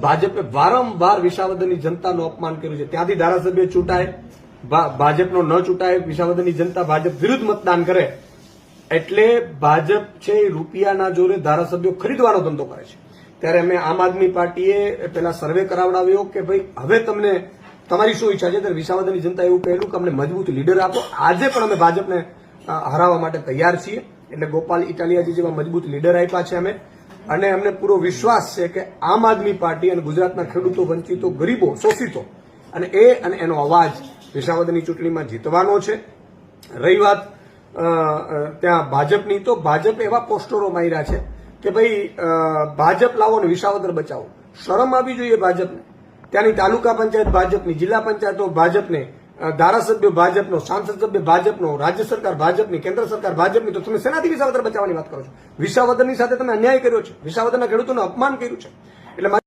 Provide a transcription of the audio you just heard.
ભાજપે વારંવાર વિસાવદરની જનતાનું અપમાન કર્યું છે. ત્યાંથી ધારાસભ્ય ચૂંટાય ભાજપનો ન ચૂંટાય, વિસાવદરની જનતા ભાજપ વિરુદ્ધ મતદાન કરે. એટલે ભાજપ છે રૂપિયાના જોરે ધારાસભ્યો ખરીદવાનો ધંધો કરે છે. ત્યારે અમે આમ આદમી પાર્ટીએ પેલા સર્વે કરાવડાવ્યો કે ભાઈ હવે તમને તમારી શું ઈચ્છા છે? ત્યારે વિસાવદરની જનતા એવું કહેલું કે અમને મજબૂત લીડર આપો. આજે પણ અમે ભાજપને હરાવવા માટે તૈયાર છીએ. એટલે ગોપાલ ઇટાલિયાજી જેવા મજબૂત લીડર આપ્યા છે અમે. અને એમને પૂરો વિશ્વાસ છે કે આમ આદમી પાર્ટી અને ગુજરાતના ખેડૂતો, વંચિતો, ગરીબો, શોષિતો અને એ અને એનો અવાજ વિસાવદરની ચૂંટણીમાં જીતવાનો છે. રહી વાત ત્યાં ભાજપની, તો ભાજપે એવા પોસ્ટરો માર્યા છે કે ભાઈ ભાજપ લાવો ને વિસાવદર બચાવો. શરમ આવી જોઈએ ભાજપને. ત્યાંની તાલુકા પંચાયત ભાજપની, જિલ્લા પંચાયતો ભાજપને ધારાસભ્યો ભાજપનો, સાંસદ સભ્ય ભાજપનો, રાજ્ય સરકાર ભાજપની, કેન્દ્ર સરકાર ભાજપની, તો તમે શેનાથી વિસાવદર બચાવવાની વાત કરો છો. વિસાવદરની સાથે તમે અન્યાય કર્યો છે. વિસાવદરના ખેડૂતોનું અપમાન કર્યું છે. એટલે